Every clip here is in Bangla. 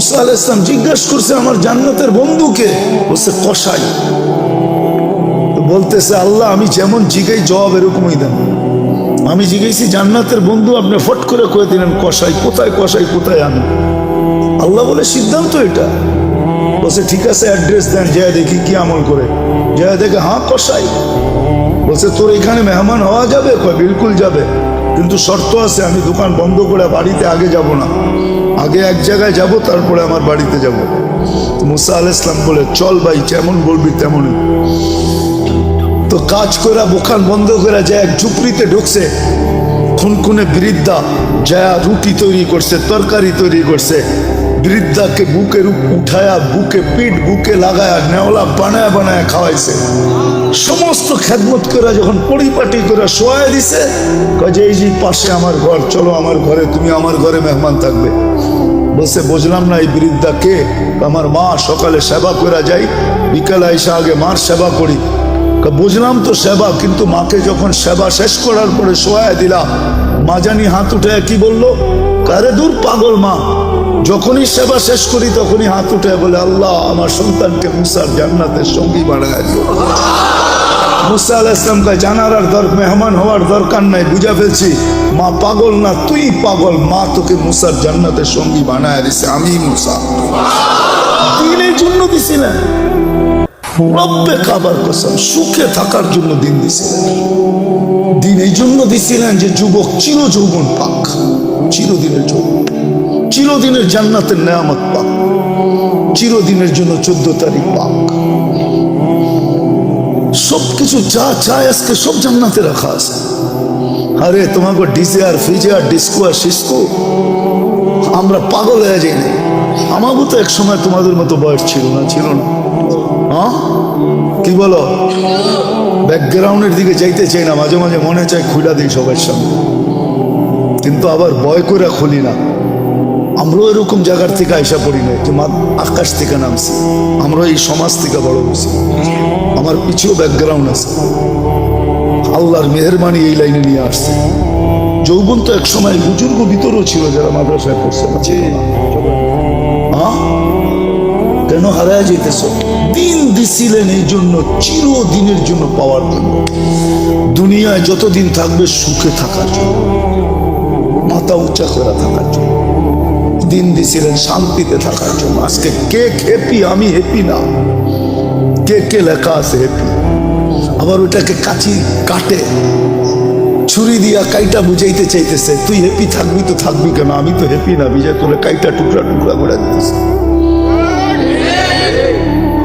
মুসা আল ইসলাম জিজ্ঞাসা করছে আমার জান্নাতের বন্ধুকে, বলছে কষাই বলতেছে, আল্লাহ, আমি যেমন জিগাই, জবাব এরকমই দেন। আমি জিজ্ঞেসি জান্নাতের বন্ধু আপনি ফট করে কয়ে দিলেন কষাই কোথায় কষাই কোথায় আমি? আল্লাহ বলে, সিদ্ধান্ত এটা। বলছে, ঠিক আছে, অ্যাড্রেস দেন যায় দেখি কি আমল করে। যায় দেখে হ্যাঁ কষাই বলছে, তোর এখানে মেহমান হওয়া যাবে? বিলকুল যাবে। কিন্তু শর্ত আছে, আমি দোকান বন্ধ করে বাড়িতে আগে যাব না। আগে এক জায়গায় যাব, তারপরে আমার বাড়িতে যাব। মুসা আল ইসলাম বলে, চল ভাই, যেমন বলবি তেমনই। তো কাজ করে বোকান বন্ধ করে যায় এক ঝুপড়িতে ঢুকছে, খুনখুনে বৃদ্ধা, যা রুটি তৈরি করছে, তরকারি তৈরি করছে, বৃদ্ধাকে বুকের উঠায়া, বুকে পিঠ, বুকে লাগায়া, নেওলা বানায় বানায় খাওয়াইছে। সমস্ত খেদমত করে যখন পরিপাটি করে শোয়াই দিছে যে এই যে পাশে আমার ঘর, চলো আমার ঘরে, তুমি আমার ঘরে মেহমান থাকবে। বলছে, বুঝলাম না এই বৃদ্ধা কে? আমার মা সকালে সেবা করে যাই, বিকালে এসে আগে মার সেবা করি। বুঝলাম তো সেবা, কিন্তু মাকে যখন সেবা শেষ করার পরে শোয়া দিলা মা জানি হাত উঠে কি বলল? কারে দূর পাগল মা, যখনই সেবা শেষ করি তখনই হাত উঠে বলে, আল্লাহ, আমার সন্তানকে মুসার জান্নাতের সঙ্গী বানায় দিও। মুসা আল ইসলামকে জানার আর দর, মেহমান হওয়ার দরকার নাই, বুঝা ফেলছি। মা পাগল না, তুই পাগল। মা তোকে মুসার জান্নাতের সঙ্গী বানায় দিছে, আমি মুসা। দিনের জন্য দিছিলেন। রব্বে কাবার কসম, সুখে থাকার জন্য দিন দিছিলেন। দিন এই জন্য দিছিলেন যে যুবক চির যৌবন পাক, চিরদিনের জন্য। চিরদিনের জান্নাতের নেয়ামত পাক, চিরদিনের জন্য চোদ্দ তারিখ পাক। সবকিছু যা চায় আজকে সব জান্নাতে রাখা আছে। আরে, তোমাকে ডিজে আর ফ্রিজে আর ডিস্কো আর সিস্কো, আমরা পাগল হয়ে যাই নাই আমারও তো এক সময় তোমাদের মতো বয়স ছিল না ছিল না। হ্যাঁ কি বলো? ব্যাকগ্রাউন্ডের দিকে যাইতে চাই না, মাঝে মাঝে মনে চায় খুলে দিই সবার সামনে। কিন্তু আবার ভয় করে খুলি না। আমরাও এরকম জায়গার থেকে আইসা পড়ি না যে আকাশ থেকে নামছি। আমরা এই সমাজ থেকে বড় হয়েছি। আমার পিছিয়েও ব্যাকগ্রাউন্ড আছে। আল্লাহর মেহরবানি এই লাইনে নিয়ে আসছে। যৌবন তো এক সময় বুজুর্গ ভিতরেও ছিল যারা মাদ্রাসায় পড়ছে? কেন হারায় যেতেছ? দিন দিছিলেন এই জন্য, চিরদিনের জন্য পাওয়ার জন্য। দুনিয়ায় যতদিন থাকবে সুখে থাকার জন্য। মাথা উঁচা করে থাকার জন্য। দিন দিছিলেন শান্তিতে থাকার জন্য। আজকে কে হ্যাপি আমি হ্যাপি না। কে লেখা আছে? আবার ওটাকে কাচি কাটে। ছুরি দিয়া কাইটা বুঝাইতে চাইতেছে, তুই হ্যাপি থাকবি তো থাকবি কেন? আমি তো হ্যাপি না, বিজয় তোলে কাইটা টুকরা টুকরা করে দিতেছে।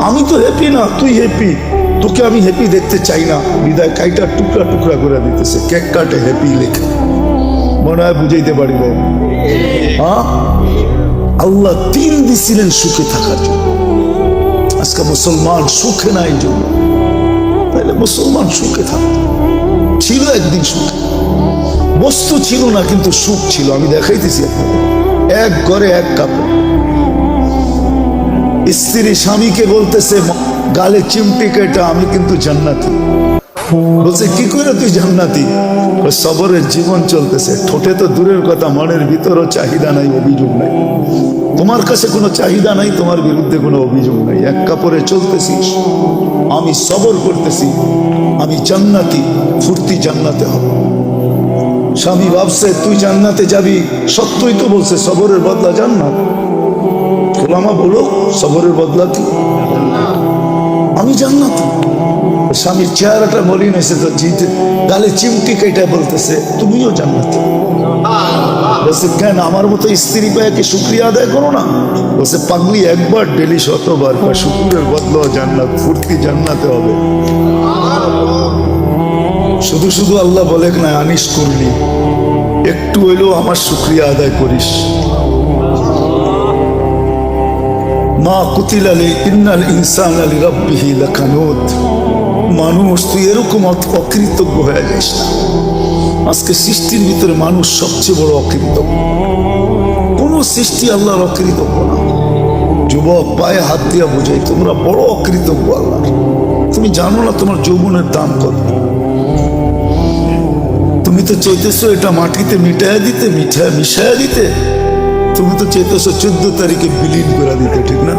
আমি তো হ্যাপি না, তুই হ্যাপি তোকে আমি হ্যাপি দেখতে চাই না। বিদায় কাইটা টুকরা টুকরা করে দিতেছে, কেক কাটে হ্যাপি লেখে। মনে হয় বুঝাইতে পারি না হ্যাঁ আল্লাহ তিন দিছিলেন সুখে থাকার জন্য। আজকে মুসলমান সুখে নাই জন্য তাহলে মুসলমান সুখে থাকতো ছিল একদিন সুখে। বস্তু ছিল না, কিন্তু সুখ ছিল। আমি দেখাইতেছি এক ঘরে এক কাপড়। স্ত্রী স্বামীকে বলতেছে, গালে চিমটি কেটা, আমি কিন্তু জান্নাতি। বলছে, কি করে তুই জান্নাতি? সবরের জীবন চলতেছে। ঠোঁটে তো দূরের কথা, মনের ভিতরও চাহিদা নাই, অভিযোগ নাই। তোমার কাছে কোনো চাহিদা নাই, তোমার বিরুদ্ধে কোনো অভিযোগ নাই। এক কাপড়ে চলতেছিস, আমি সবর করতেছি, আমি জান্নাতি, ফুর্তি জান্নাতে হব। স্বামী ভাবছে, তুই জান্নাতে যাবি? সত্যই তো বলছে, সবরের বদলা জান্নাত। খোলামা বলো, সবরের বদলা কি? আমি জান্নাতি। স্বামীর চেহারাটা মলিন হয়েছে, তো জিতে গালে চিমটি কেটে বলতেছে, তুমিও জান্নাতি। বলছে, কেন আমার মতো স্ত্রী পেয়ে কি শুক্রিয়া আদায় করো না? বলছে, পাগলি, একবার ডেলি শতবার বা শুক্রের বদল জান্নাত, ফুর্তি জান্নাতে হবে। শুধু শুধু আল্লাহ বলে না, আনিস করলি, একটু হইলেও আমার শুক্রিয়া আদায় করিস। মা কুতিল আলী, ইন্নাল ইনসান আলী রব্বিহি লাকানুত। মানুষ, তুই এরকম অকৃতজ্ঞ হয়ে যাস না। আজকে সৃষ্টির ভিতরে মানুষ সবচেয়ে বড় অকৃতজ্ঞ কোন সৃষ্টি আল্লাহর অকৃতজ্ঞ না। যুবক পায়ে হাত দিয়া বোঝাই, তোমরা বড় অকৃতজ্ঞ আল্লাহ। তুমি জানো না তোমার যৌবনের দাম কত? তুমি তো চাইতেছো এটা মাটিতে মিটায়া দিতে, মিঠায় মিশায়া দিতে। তুমি তো চাইতেছো চোদ্দ তারিখে বিলীন করে দিতে, ঠিক না?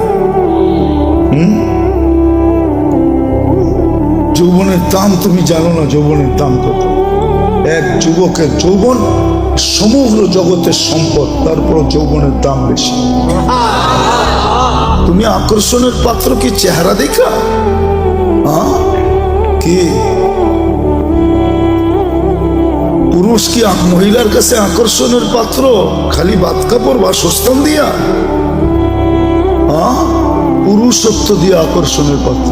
হুম? যৌবনের দাম তুমি জানো না যৌবনের দাম কত? এক যুবকের যৌবন, সমগ্র জগতের সম্পদ তারপর যৌবনের দাম বেশি। তুমি আকর্ষণের পাত্র কি, চেহারা দেখা কি? পুরুষ কি মহিলার কাছে আকর্ষণের পাত্র? খালি বাদ কাপড় বা সস্তান দিয়া? পুরুষত্ব দিয়ে আকর্ষণের পাত্র।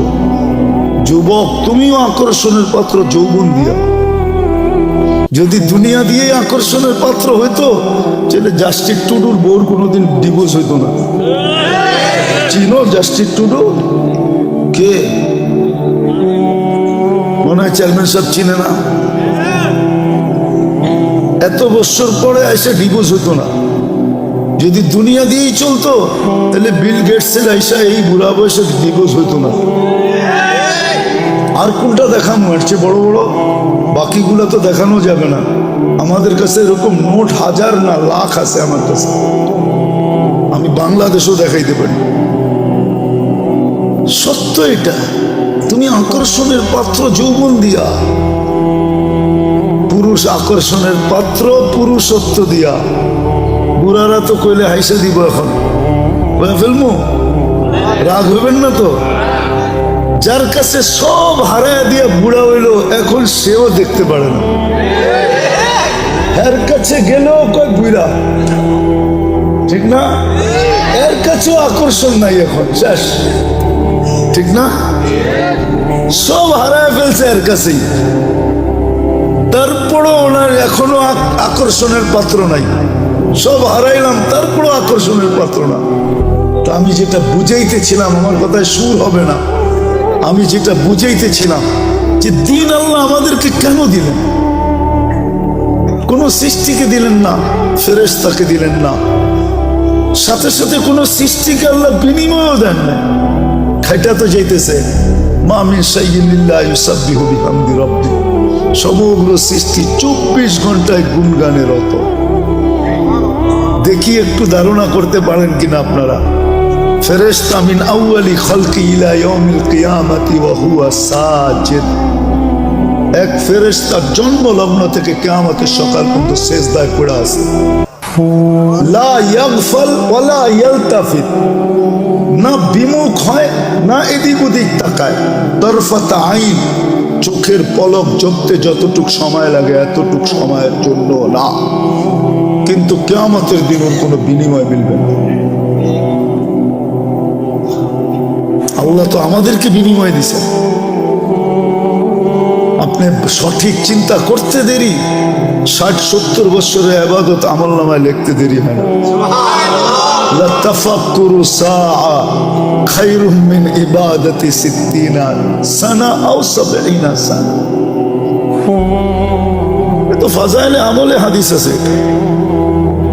যুবক, তুমিও আকর্ষণের পাত্র, যৌবন দিয়া। যদি দুনিয়া দিয়ে আকর্ষণের পাত্র হইতো, তাহলে জাস্টিক টুডুর বোর কোনোদিন ডিভোর্স হইতো না। চিনো জাস্টিক টুডু কে? মনে হয় চেয়ারম্যান সাহেব চিনে না। এত বছর পরে এসে ডিভোর্স হতো না। যদি দুনিয়া দিয়েই চলতো, তাহলে বিল গেটসের আইসা এই বুড়া বয়সে ডিভোর্স হইতো না। আর কোনটা এর চেয়ে বড় বড়? বাকিগুলো তো দেখানো যাবে না। আমাদের কাছে এরকম নোট হাজার না লাখ আছে আমার কাছে। আমি বাংলাদেশও দেখাইতে পারি। সত্য এটা। তুমি আকর্ষণের পাত্র যৌবন দিয়া। পুরুষ আকর্ষণের পাত্র, পুরুষত্ব দিয়া। বুড়ারা তো কইলে হাইসে দিব এখন। রাগ হইবেন না তো? যার কাছে সব হারায় দিয়ে বুড়া হইল, এখন সেও দেখতে পারে না। এর কাছে গেলেও কয় বুড়া? ঠিক না? এর কাছেও আকর্ষণ নাই এখন, শেষ। ঠিক না? সব হারায় ফেলছে এর কাছেই। তারপরও ওনার এখনও আকর্ষণের পাত্র নাই। সব হারাইলাম, তারপরও আকর্ষণের পাত্র না। তা আমি যেটা বুঝাইতেছিলাম, আমার কথায় সুর হবে না। আমি যেটা বুঝাইতেছিলাম যে দিন আল্লাহ আমাদেরকে কেন দিলেন? কোন সৃষ্টিকে দিলেন না, ফেরেশতাকে দিলেন না। সাথে সাথে কোন সৃষ্টিকে আল্লাহ বিনিময়ও দেন না খাইটা তো যাইতেছে সমগ্র সৃষ্টি চব্বিশ ঘন্টায় গুনগানে রত। দেখি একটু ধারণা করতে পারেন কিনা আপনারা। ফেরেশতা মিন আউয়ালি খালকি ইলা ইয়াউমিল কিয়ামাতি ওয়া হুয়া সাজিদ। এক ফেরেশতা জন্ম লগ্ন থেকে কিয়ামতের সকাল পর্যন্ত সেজদায় পড়ে আছে। লা ইয়াগফাল ওয়ালা ইয়ালতাফিত। না বিমুখ হয়, না এদিক ওদিক তাকায়। তরফাতা আইন, চোখের পলক জপতে যতটুক সময় লাগে এতটুক সময়ের জন্য না। কিন্তু কেয়ামতের দিন ওর কোনো বিনিময় মিলবে না। আল্লাহ তো আমাদেরকে বিনিময় দিছে আপনি সঠিক চিন্তা করতে দেরি ষাট সত্তর বছরের আবাদত আমল নামায় লিখতে দেরি হয় না لتفكر ساعة خير من عبادة ستين سنة أو سبعين سنة তো ফাজাইলে আমলে হাদিস আছে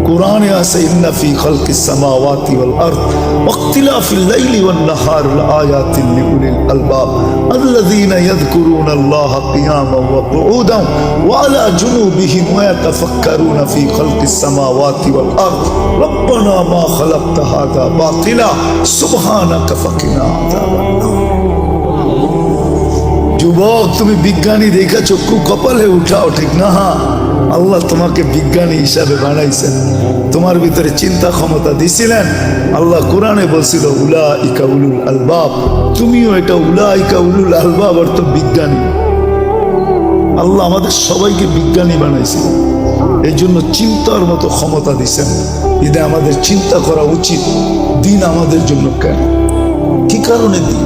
কোরআনে আছে ইন্না ফি খালকিস সামাওয়াতি ওয়াল আরদ ওয়াক্তিলাফিল লাইলি ওয়ান নাহার লাআয়াতিন লিউলিল আলবাব আল্লাযীনা ইয়াযকুরুনাল্লাহা কিয়ামান ওয়া কুউদান ওয়া আলা জুনুবিহিম ওয়া ইয়াতাফাক্কারুনা ফি খালকিস সামাওয়াতি ওয়াল আরদ রব্বানা মা খালাকতা হাযা বাতিলা সুবহানাকা ফাকিনা আযাবান যুবক তুমি বিজ্ঞানী দেখে চক্ষু কপালে উঠাও ঠিক না হ্যাঁ আল্লাহ তোমাকে বিজ্ঞানী হিসাবে বানাইছেন। তোমার ভিতরে চিন্তা ক্ষমতা দিছিলেন। আল্লাহ কোরআনে বলছিল উলা ইকা উলুল আলবাব। তুমিও এটা উলা ইকা উলুল আলবাব অর্থ বিজ্ঞানী। আল্লাহ আমাদের সবাইকে বিজ্ঞানী বানাইছেন। এই জন্য চিন্তার মতো ক্ষমতা দিছেন। ঈদে আমাদের চিন্তা করা উচিত। দিন আমাদের জন্য কেন? কি কারণে দিন?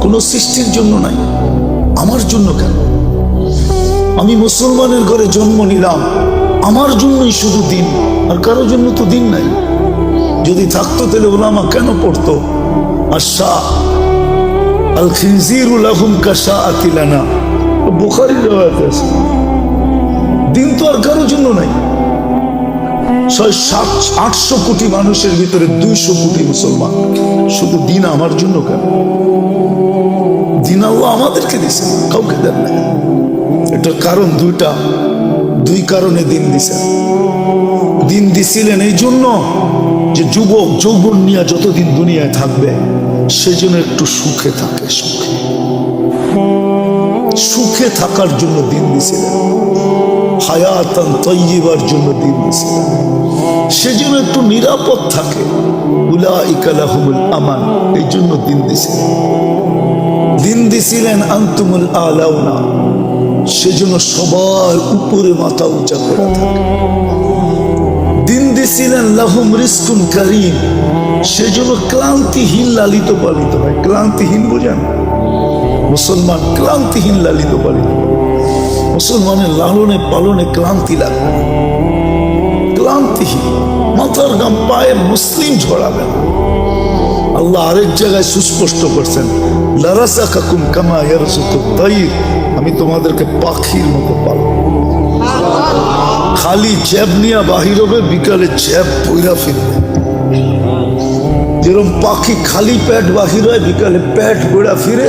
কোনো সৃষ্টির জন্য নাই। আমার জন্য কেন? আমি মুসলমানের ঘরে জন্ম নিলাম। আমার জন্যই শুধু দিন, আর কারোর জন্য তো দিন নাই। যদি থাকতো তাহলে ওলামা কেন পড়তো? আশা আল খিনজির উলাহুম কাশা আতিলানা বুখারির রেওয়ায়ত আছে। দিন তো আর কারোর জন্য নাই। আটশো কোটি মানুষের ভিতরে দুইশো কোটি মুসলমান। শুধু দিন আমার জন্য কেন? দিন আল্লাহ আমাদেরকে দিছে কাউকে দেন না এটার কারণ দুইটা। দুই কারণে দিন দিছেন। দিন দিছিলেন এই জন্য যে যুবক যৌবন নিয়ে যতদিন দুনিয়ায় থাকবে সেজন্য একটু সুখে থাকে, সুখে। সুখে থাকার জন্য দিন দিছিলেন। হায়াতান তৈবার জন্য দিন দিছিলেন। সেজন্য একটু নিরাপদ থাকে। উলা ইকালাহুমুল আমান, এই জন্য দিন দিছিলেন। দিন দিছিলেন আন্তুমুল আলাউনা। সেজন্য সবার উপরে মাথা উঁচা করে দিন দিছিলেন লাহুম রিস্কুন কারিম। সেজন্য ক্লান্তিহীন লালিত পালিত হয়। ক্লান্তিহীন বোঝেন? মুসলমান ক্লান্তিহীন লালিত পালিত মুসলমানের লালনে পালনে ক্লান্তি লাগবে ক্লান্তিহীন। মাথার গাম পায়ে মুসলিম ঝরাবে আল্লাহ আরেক জায়গায় সুস্পষ্ট করছেন লারাসা কাকুম কামা ইয়ারসুকু তাইর। আমি তোমাদেরকে পাখির মতো পালব। খালি জ্যাব নিয়ে বাহির হবে, বিকালে জ্যাব পইরা ফিরবে। যেরকম পাখি খালি প্যাট বাহির হয়, বিকালে প্যাট ঘোরা ফিরে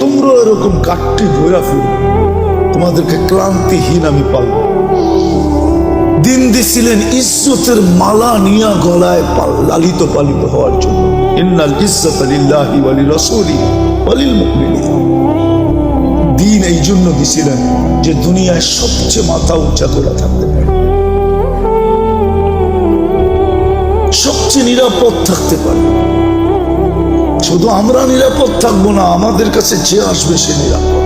তোমরা এরকম কাঠটি ঘোরা ফিরে তোমাদেরকে ক্লান্তিহীন আমি পালব। দিন দিছিলেন ইজ্জতের মালা নিয়া গলায় লালিত পালিত হওয়ার জন্য। ইন্নাল ইজ্জত লিল্লাহি ওয়ালি রাসূলি ওয়ালিল মুমিনিন। দিন এই জন্য দিছিলেন যে দুনিয়ায় সবচেয়ে মাথা উঁচা করে থাকতে পারে। সবচেয়ে নিরাপদ থাকতে পারে। শুধু আমরা নিরাপদ থাকব না, আমাদের কাছে যে আসবে সে নিরাপদ।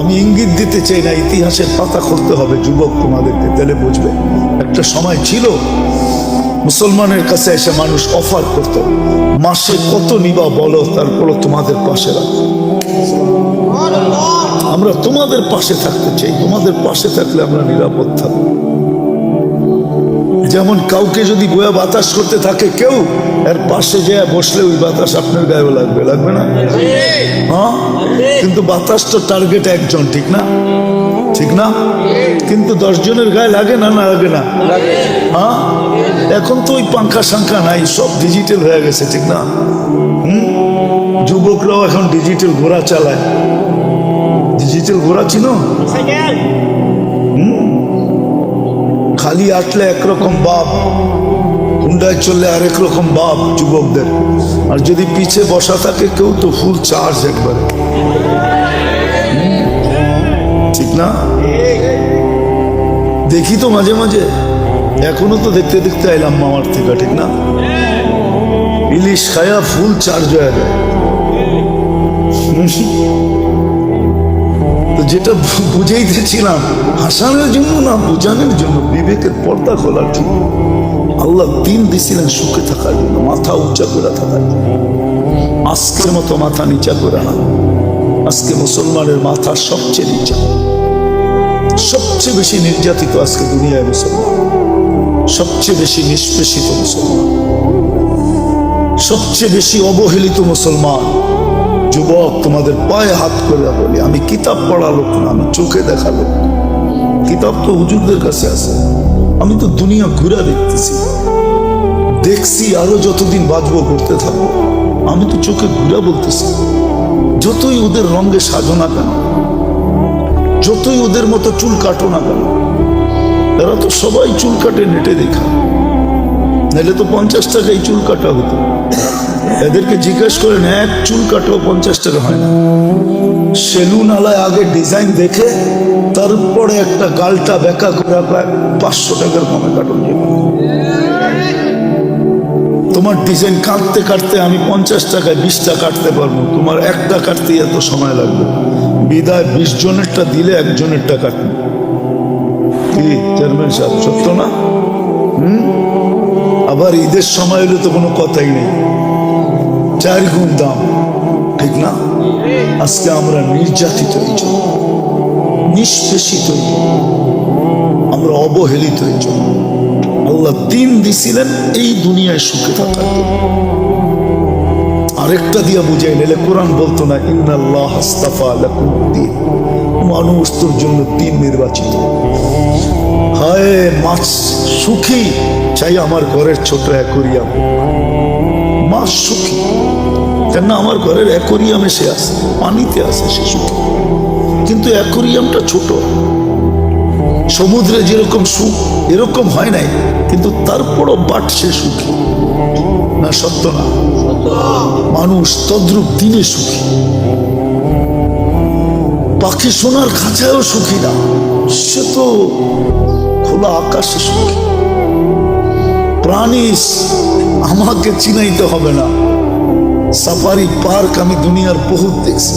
আমি ইঙ্গিত দিতে চাই না, ইতিহাসের পাতা খুলতে হবে, যুবক তোমাদেরকে, তাহলে বুঝবে। একটা সময় ছিল মুসলমানের কাছে এসে মানুষ অফার করত, মাসে কত নিবা বলো তারপর তোমাদের পাশে রাখো। আমরা তোমাদের পাশে থাকতে চাই, তোমাদের পাশে থাকলে আমরা নিরাপদ থাকব। যেমন কাউকে যদি বয়া বাতাস করতে থাকে কেউ এর পাশে যে বসলে ওই বাতাস আপনার গায়েও লাগবে লাগবে না? হ্যাঁ? কিন্তু বাতাস তো টার্গেট একজন ঠিক না? ঠিক না? কিন্তু দশজনের গায়ে লাগে না না লাগে না? হ্যাঁ? এখন তো ওই পাঙ্খা সাঙ্খা নাই সব ডিজিটাল হয়ে গেছে ঠিক না? হুম? যুবকরাও এখন ডিজিটাল ঘোড়া চালায়। ডিজিটাল ঘোড়া চিনো? খালি আসলে একরকম বাপ, হুন্ডায় চললে আরেক রকম বাপ যুবকদের। আর যদি পিছে বসা থাকে, কেউ তো ফুল চার্জ একবারে। ঠিক না? দেখি তো মাঝে মাঝে। এখনও তো দেখতে দেখতে আইলাম মামার থেকে, ঠিক না? ইলিশ খায়া ফুল চার্জ হয়ে যায়। যেটা বুঝাইতেছিলাম, হাসানোর জন্য না বোঝানোর জন্য বিবেকের পর্দা খোলার জন্য। আল্লাহ দিন দিছিলেন সুখে থাকার জন্য, মাথা উঁচা করে থাকার জন্য। আজকের মতো মাথা নিচা করে না। আজকে মুসলমানের মাথা সবচেয়ে নিচা। সবচেয়ে বেশি নির্যাতিত আজকে দুনিয়ায় মুসলমান। সবচেয়ে বেশি নিষ্পেষিত মুসলমান। সবচেয়ে বেশি অবহেলিত মুসলমান। যুবক, তোমাদের পায়ে হাত করে বলি, আমি কিতাব পড়া লোক না, আমি চোখে দেখা লোক। কিতাব তো হুজুরদের কাছে আছে। আমি তো দুনিয়া ঘুরে দেখতেছি। দেখছি আরও যতদিন বাঁচবো করতে থাকব। আমি তো চোখে ঘুরে বলতেছি। যতই ওদের রঙে সাজো না কেন, যতই ওদের মতো চুল কাটো না কেন, এরা তো সবাই চুল কাটে, নেটে দেখা। নাহলে তো পঞ্চাশ টাকায় চুল কাটা হতো। এদেরকে জিজ্ঞেস করেন এক চুল কাটো পঞ্চাশ টাকা হয় না। সেলুন আলায় আগে ডিজাইন দেখে, তারপরে একটা গালটা বেকা করে প্রায় পাঁচশো টাকার কমে কাটুন তোমার ডিজাইন কাটতে কাটতে আমি পঞ্চাশ টাকায় বিশটা কাটতে পারব। তোমার একটা কাটতে এত সময় লাগবে। বিদায় বিশ জনেরটা দিলে একজনেরটা কাটবে। কি, চেয়ারম্যান সাহেব, সত্য না? হুম? আবার ঈদের সময় হলে তো কোনো কথাই নেই। চার গুণ দাম ঠিক না? আজকে আমরা নির্যাতিত এই নিষ্পেষিত আমরা অবহেলিত এই আল্লাহ দিন দিছিলেন, এই দুনিয়ায় সুখে থাকার আরেকটা দিয়া বুঝাই নিলে কোরআন বলতো না, ইন্নাল্লাহ হাস্তাফা লাকুম দিন। মানুষ তোর জন্য দিন নির্বাচিত। হায়, মাছ সুখী, চাই আমার ঘরের ছোট অ্যাকোরিয়াম মাছ সুখী। কেন আমার ঘরের অ্যাকোরিয়ামে সে আছে, পানিতে আসে সুখী কিন্তু অ্যাকোরিয়ামটা ছোট। সমুদ্রে যেরকম সুখ, এরকম হয় নাই, কিন্তু তারপরও বাট সে সুখী। না, সত্য না? মানুষ তদ্রুপ দিনে সুখী। পাখি সোনার খাঁচায়ও সুখী না, সে তো খোলা আকাশে সুখী। প্রাণী আমাকে চিনাইতে হবে না। সাফারি পার্ক আমি দুনিয়ার বহুত দেখছি।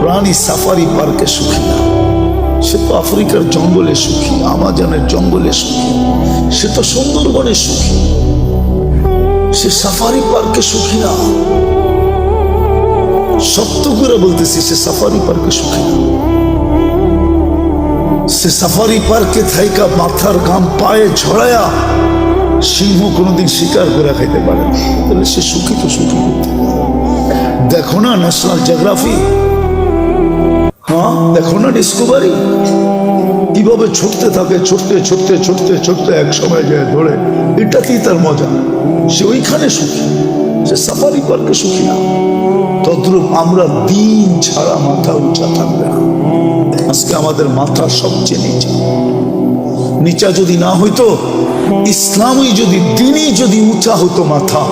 প্রাণী সাফারি পার্কে সুখী না। সে তো আফ্রিকার জঙ্গলে সুখী, আমাজনের জঙ্গলে সুখী। সে তো সুন্দরবনে সুখী। সে সাফারি পার্কে সুখী না। সত্য করে বলতেছি, সে সাফারি পার্কে সুখী না। সে সাফারি পার্কে থাইকা মাথার ঘাম পায়ে ঝড়ায়া সিংহ কোনোদিন শিকার করে খাইতে পারে তাহলে সে সুখী সুখী। দেখো না ন্যাশনাল জিওগ্রাফি হ্যাঁ দেখো না কীভাবে ছুটতে থাকে, ছুটতে ছুটতে ছুটতে ছুটতে এক সময় যায় ধরে, এটাতেই তার মজা। সে ওইখানে সুখী। সে সাফারি পার্কে সুখী না। তদ্রুপ আমরা দিন ছাড়া মাথা উঁচা থাকবে না। আজকে আমাদের মাথা সবচেয়ে নিচা। নিচা যদি না হইতো, ইসলামই যদি দিনই যদি উঁচা হতো মাথা,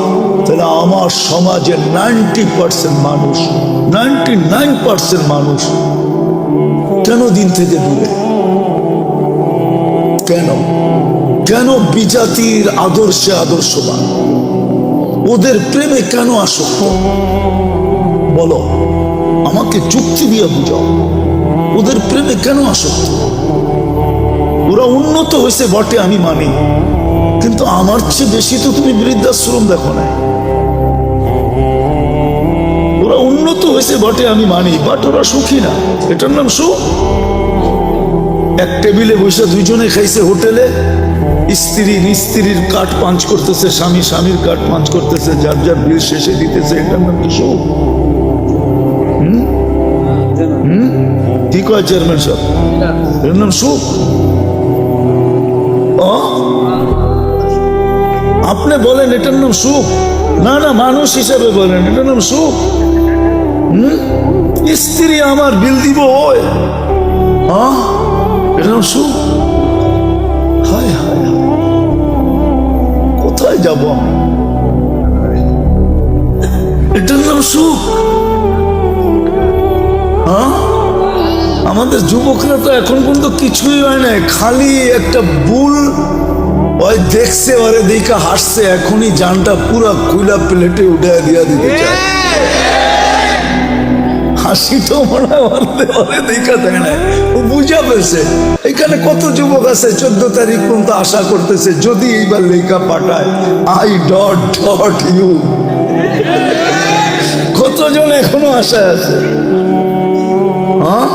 তাহলে আমার সমাজের নাইনটি পার্সেন্ট মানুষ, নাইনটি নাইন পার্সেন্ট মানুষ কেন দিন থেকে দূরে? কেন? কেন বিজাতির আদর্শে আদর্শবান? ওদের প্রেমে কেন আসক্ত বলো, আমাকে যুক্তি দিয়ে বুঝাও। ওদের প্রেমে কেন আসক্ত ওরা উন্নত হয়েছে বটে, আমি মানি। কিন্তু আমার চেয়ে বেশি তো তুমি বৃদ্ধাশ্রম দেখো না ওরা উন্নত হয়েছে বটে, আমি মানি বাট ওরা সুখী না। এটার নাম সুখ এক টেবিলে বসে দুইজনে খাইছে হোটেলে। স্ত্রী স্ত্রীর কাঠ পাঞ্চ করতেছে, স্বামী স্বামীর কাঠ পাঞ্চ করতেছে, যার যার বিল শেষে দিতেছে, এটার নাম কি সুখ? কি কয় চেয়ারম্যান সাহেব? এর নাম সুখ? আপনি বলেন, এটার নাম সুখ না না, মানুষ হিসাবে বলেন, এটার নাম সুখ? স্ত্রী আমার বিল দিব। কোথায় যাব এটার নাম সুখ হ্যাঁ আমাদের যুবকরা তো এখন পর্যন্ত কিছুই হয় না খালি একটা বুল ওই দেখছে, ওরে দেখে হাসছে, এখনই জানটা পুরা কুইলা প্লেটে উঠে দিয়া দিতে হাসি তো মনে হয় দেখা দেয় না ও বুঝা পেয়েছে এখানে কত যুবক আছে, চোদ্দ তারিখ পর্যন্ত আশা করতেছে, যদি এইবার লেখা পাঠায় আই ডট ডট ইউ কতজন এখনও আশায় আছে? হ্যাঁ?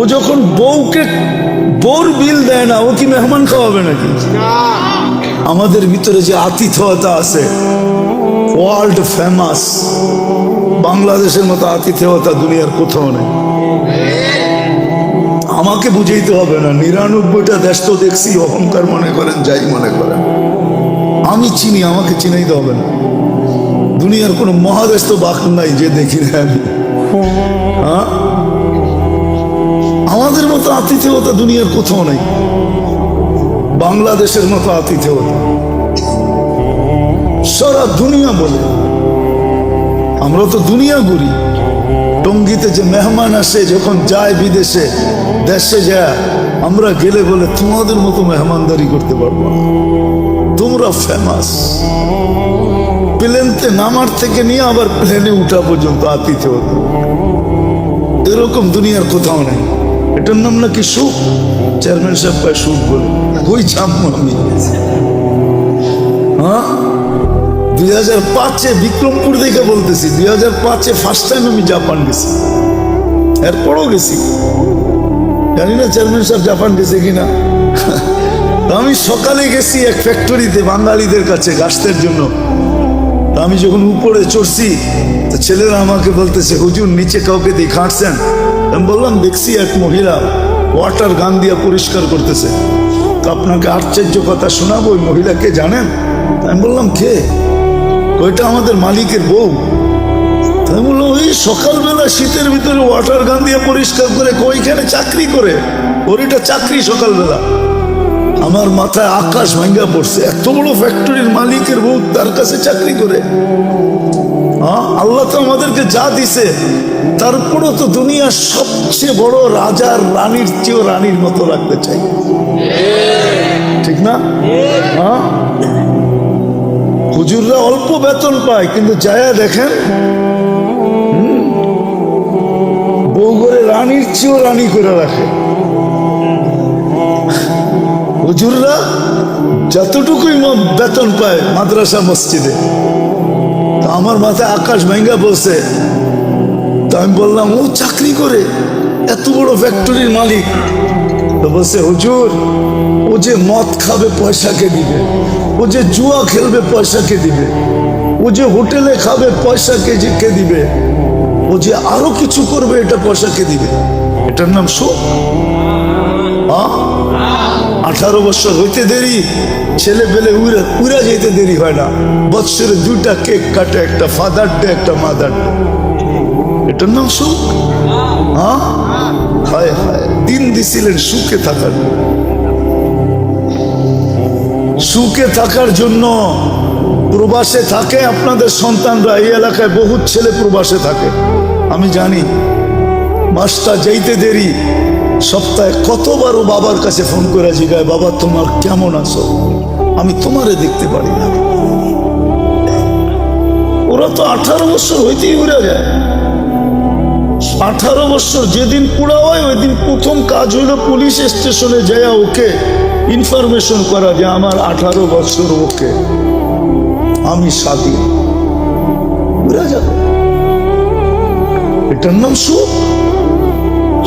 ও যখন বউকে বউর বিল দেয় না, ও কি মেহমান খাওয়াবে নাকি? আমাদের ভিতরে যে আতিথেয়তা আছে ওয়ার্ল্ড ফেমাস বাংলাদেশের মতো আতিথেয়তা দুনিয়ার কোথাও নেই। আমাকে বুঝাইতে হবে না, নিরানব্বইটা দেশ তো দেখছি, অহংকার মনে করেন, যাই মনে করেন। আমি চিনি, আমাকে চিনাইতে হবে না। দুনিয়ার কোনো মহাদেশ তো বাক নাই, যে দেখি না আমি। হ্যাঁ? আমাদের মতো আতিথেয়তা দুনিয়ার কোথাও নেই। বাংলাদেশের মতো আতিথেয়তা। সারা দুনিয়া বলে। আমরা তো দুনিয়া ঘুরি। টঙ্গিতে যে মেহমান আসে, যখন যায় বিদেশে, দেশে যায়, আমরা গেলে বলে, তোমাদের মতো মেহমানদারি করতে পারব তোমরা ফেমাস প্লেনতে নামার থেকে নিয়ে আবার প্লেনে উঠা পর্যন্ত আতিথেয়তা। এরকম দুনিয়ার কোথাও নেই। এটার নাম নাকি সুখ? চেয়ারম্যান সাহেব ভাই সুখ বলে। ওই জানব আমি? হ্যাঁ? দুই হাজার পাঁচে বিক্রমপুর দেখে বলতেছি, দুই হাজার পাঁচে ফার্স্ট টাইম আমি জাপান গেছি। এরপরও গেছি। জানি না চেয়ারম্যান সাহেব জাপান গেছে কিনা। আমি সকালে গেছি এক ফ্যাক্টরিতে বাঙালিদের কাছে গাছতের জন্য। আমি যখন উপরে চড়ছি, তো ছেলেরা আমাকে বলতেছে, হুজুর, নিচে কাউকে দিয়ে খাটছেন আমি বললাম, দেখছি এক মহিলা ওয়াটার গান দিয়ে পরিষ্কার করতেছে। তো আপনাকে আশ্চর্য কথা শোনাবো, ওই মহিলাকে জানেন? আমি বললাম, কে? ওইটা আমাদের মালিকের বউ। আমি বললাম, ওই সকালবেলা শীতের ভিতরে ওয়াটার গান দিয়ে পরিষ্কার করে ওইখানে চাকরি করে? ওর এটা চাকরি সকালবেলা। আমার মাথায় আকাশ ভাঙ্গা পড়ছে। এত বড় ফ্যাক্টরির মালিকের বউ তার কাছে চাকরি করে। আল্লাহ তো আমাদেরকে যা দিছে, তারপরও তো দুনিয়ার সবচেয়ে বড় রাজার রানীর চেয়েও রানীর মতো রাখতে চাই। ঠিক না? হ্যাঁ? হুজুররা অল্প বেতন পায়, কিন্তু যায়া দেখেন বউ করে রানীর চেয়েও রানী করে রাখে। হুজুররা যতটুকুই বেতন পায় মাদ্রাসা মসজিদে আমার মাথায় আকাশ ভেঙ্গা বলছে তা আমি বললাম, ও চাকরি করে? এত বড় ফ্যাক্টরির মালিক। তো বলছে, হুজুর, ও যে মদ খাবে পয়সাকে দিবে, ও যে জুয়া খেলবে পয়সাকে দিবে, ও যে হোটেলে খাবে পয়সাকে কে দিবে, ও যে আরও কিছু করবে এটা পয়সাকে দিবে। এটার নাম সুখ হ্যাঁ আঠারো বছর হইতে দেরি, ছেলে পেলে উড়ে উড়া যেতে দেরি হয় না। বৎসরে দুইটা কেক কাটে, একটা ফাদার ডে একটা মাদার ডে এটার নাম সুখ? হ্যাঁ? হায় হায়, দিন দিছিলেন সুখে থাকার। সুখে থাকার জন্য প্রবাসে থাকে আপনাদের সন্তানরা, এই এলাকায় বহুত ছেলে প্রবাসে থাকে। আমি জানি, মাসটা যাইতে দেরি সপ্তাহে কতবার ও বাবার কাছে ফোন করে জিগায়, বাবা, তোমার কেমন আছো? আমি তোমারে দেখতে পারি না। ওরা তো আঠারো বছর হইতেই উড়ে যায়। আঠারো বছর যেদিন পুরা হয় ওই দিন প্রথম কাজ হইল পুলিশ স্টেশনে যায় ওকে ইনফরমেশন করা যে আমার আঠারো বছর ওকে। আমি স্বাধীন। উড়ে যাবে। এটার নাম সুখ?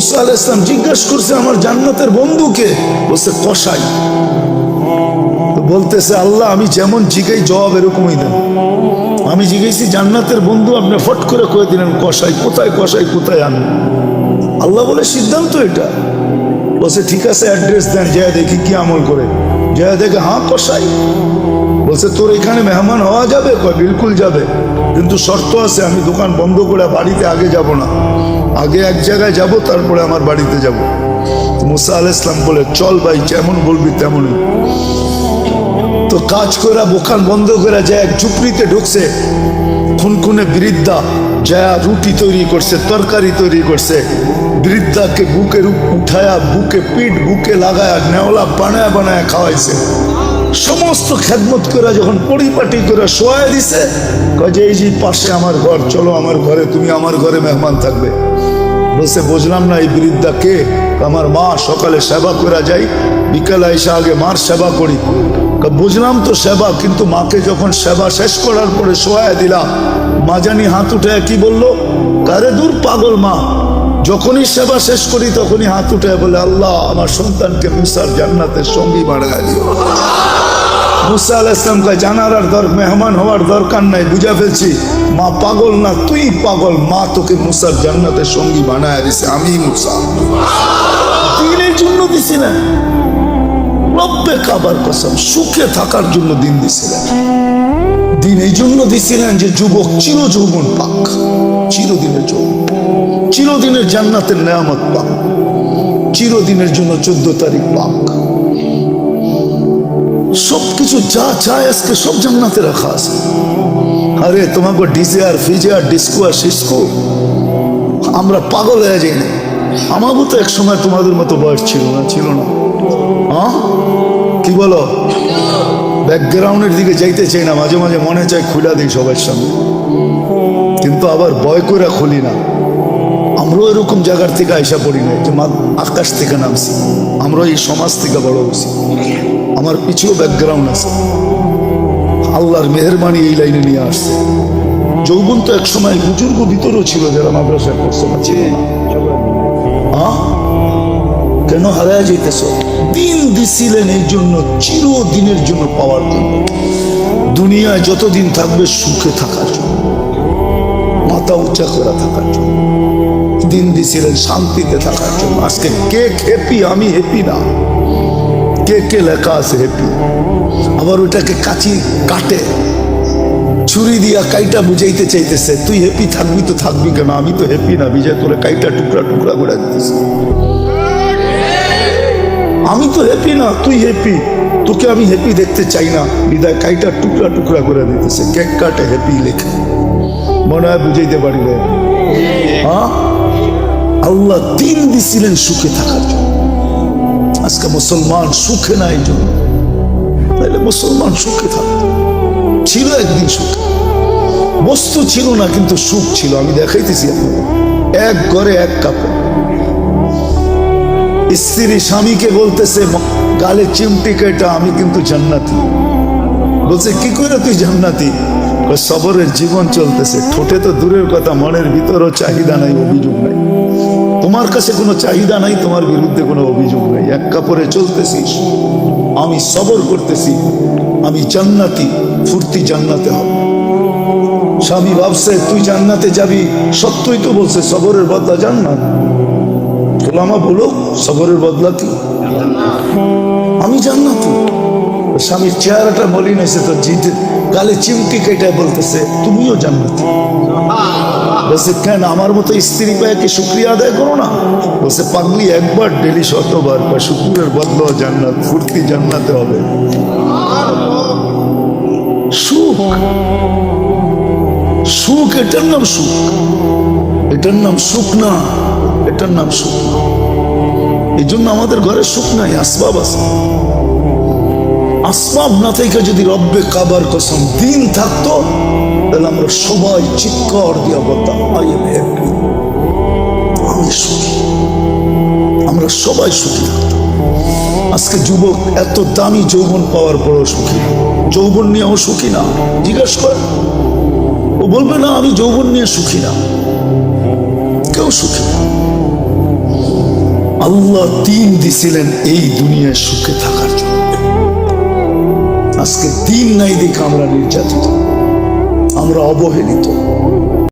মুসা আল ইসলাম জিজ্ঞাসা করছে আমার জান্নাতের বন্ধুকে, বলছে, কসাই? তো বলতেছে, আল্লাহ, আমি যেমন জিগাই, জবাব এরকমই দেন। আমি জিজ্ঞেসি জান্নাতের বন্ধু আপনি ফট করে কয়ে দিলেন, কসাই, কোথায় কসাই, কোথায় আন আল্লাহ বলে, সিদ্ধান্ত এটা। বলছে, ঠিক আছে, অ্যাড্রেস দেন জয়া দেখি কি আমল করে। জয়া দেখে হ্যাঁ কসাই। বলছে, তোর এখানে মেহমান হওয়া যাবে? কয়, বিলকুল যাবে। কিন্তু শর্ত আছে, আমি দোকান বন্ধ করে বাড়িতে আগে যাব না। আগে এক জায়গায় যাব, তারপরে আমার বাড়িতে যাব। মুসা আল ইসলাম বলে, চল ভাই, যেমন বলবি তেমনই। তো কাজ করে দোকান বন্ধ করে যায় এক ঝুপড়িতে ঢুকছে, খুনখুনে বৃদ্ধা, যা রুটি তৈরি করছে, তরকারি তৈরি করছে, বৃদ্ধাকে উপ- উঠায়া, বুকে পিঠ, বুকে লাগায়া, নেওলা বানায় বানায় খাওয়াইছে। সমস্ত খেদমত করে যখন পরিপাটি করে শোয়া দিছে যে এই যে পাশে আমার ঘর, চলো আমার ঘরে, তুমি আমার ঘরে মেহমান থাকবে। বলছে, বুঝলাম না এই বৃদ্ধা কে? আমার মা সকালে সেবা করে যাই, বিকালে এসে আগে মার সেবা করি। বুঝলাম তো সেবা, কিন্তু মাকে যখন সেবা শেষ করার পরে শোয়া দিলাম, মা জানি হাত উঠে কি বলল? কারে দূর পাগল মা? যখনই সেবা শেষ করি, তখনই হাত উঠে বলে, আল্লাহ, আমার সন্তানকে মুসার জান্নাতের সঙ্গী বাড়ায় দিও। মুসা আল ইসলামকে জানার আর মেহমান হওয়ার দরকার নাই, বুঝা ফেলছি। মা পাগল না, তুই পাগল। মা তোকে মুসার জান্নাতের সঙ্গী বানায় দিছে, আমি মুসা। দিনের জন্য দিছিলেন রব্বে কাবার কসম, সুখে থাকার জন্য দিন দিছিলেন দিন এই জন্য দিছিলেন যে যুবক চির যৌবন পাক, চিরদিনের যৌবন চিরদিনের জান্নাতের নেয়ামত পাক, চিরদিনের জন্য চোদ্দ তারিখ পাক। সবকিছু যা চায় আজকে সব জান্নাতে রাখা আছে। আরে, তোমাকে ডিজে আর ফিজে আর ডিস্কো আর সিস্কো, আমরা পাগল হয়ে যাই না। আমারও তো এক সময় তোমাদের মতো বয়স ছিল না ছিল না। হ্যাঁ? কি বলো? ব্যাকগ্রাউন্ডের দিকে যাইতে চাই না, মাঝে মাঝে মনে চায় খুলে দিই সবার সামনে কিন্তু আবার ভয় করে খুলি না। আমরাও এরকম জায়গার থেকে আইসা পড়ি না যে আকাশ থেকে নামছি। আমরা এই সমাজ থেকে বড় হয়েছি। আমার পিছুও ব্যাকগ্রাউন্ড আছে। আল্লাহর মেহরবানি এই লাইনে নিয়ে আসছে। যৌবন তো একসময় বুজুর্গ ভিতরেও ছিল যারা মাদ্রাসায় পড়ছে না কেন হারায় যাইতেছ? দিন দিছিলেন এই জন্য, চিরদিনের জন্য পাওয়ার জন্য। দুনিয়ায় যতদিন থাকবে সুখে থাকার জন্য, মাথা উঁচা করে থাকার জন্য দিন দিছিলেন শান্তিতে থাকার জন্য। আজকে কে হ্যাপি আমি হ্যাপি না। কে কে লেখা আছে হ্যাপি আবার ওটাকে কাচি কাটে। ছুরি দিয়া কাইটা বুঝাইতে চাইতেছে, তুই হ্যাপি থাকবি তো থাকবি কেন? আমি তো হ্যাপি না, বিজয় করে কাইটা টুকরা টুকরা করে দিতেছি। আমি তো হ্যাপি না, তুই হ্যাপি তোকে আমি হ্যাপি দেখতে চাই না। বিদায়, কাইটা টুকরা টুকরা করে দিতেছে। কেক কাটে হ্যাপি লেখে। মনে হয় বুঝাইতে পারি না। হ্যাঁ? আল্লাহ দিন দিছিলেন সুখে থাকার জন্য। আজকে মুসলমান সুখে নাই জন্য। তাহলে মুসলমান সুখে থাকতো ছিল একদিন সুখ। বস্তু ছিল না, কিন্তু সুখ ছিল। আমি দেখাইতেছি এক ঘরে এক কাপড়। স্ত্রী স্বামীকে বলতেছে গালে চিমটি কেটা আমি কিন্তু জান্নাতি। বলছে, কি করে তুই জান্নাতি? সবরের জীবন চলতেছে। ঠোঁটে তো দূরের কথা, মনের ভিতরও চাহিদা নাই, অভিযোগ নাই। তোমার কাছে কোনো চাহিদা নাই, তোমার বিরুদ্ধে কোনো অভিযোগ নাই। এক কাপড়ে চলতেছিস, আমি সবর করতেছি, আমি জান্নাতি, ফুর্তি জান্নাতে হবে। স্বামী ভাবছে, তুই জান্নাতে যাবি? সত্যই তো বলছে, সবরের বদলা জান্নাত। গোলামা বলো, সবরের বদলা কি? আমি জান্নাতি। স্বামীর চেহারাটা মলিন হয়েছে তো জিতে গালে চিমটি কেটে বলতেছে, তুমিও জান্নাতি। বলছে, কেন? আমার মতো স্ত্রী পায় কি শুক্রিয়া আদায় করো না? বলছে, পাগলি, একবার ডেলি শতবার বা শুক্রের বদল জান্নাত, ফুর্তি জান্নাতে হবে। সুখ। সুখ, এটার নাম সুখ। এটার নাম সুখ না। এটার নাম সুখ এই জন্য আমাদের ঘরে সুখ নাই, আসবাব আছে। আসবাব না থেকে যদি রব্বে কাবার কসম দিন থাকতো, তাহলে আমরা সবাই চিৎকার দিয়া বলতাম আমরা সবাই সুখী থাকতাম। আজকে যুবক এত দামি যৌবন পাওয়ার পরও সুখী যৌবন নিয়েও সুখী না। জিজ্ঞাসা কর ও বলবে, না, আমি যৌবন নিয়ে সুখী না। সুখী। আল্লাহ দিন দিছিলেন এই দুনিয়ায় সুখে থাকার জন্য। আজকে দিন নাই দেখে আমরা নির্যাতিত। আমরা অবহেলিত।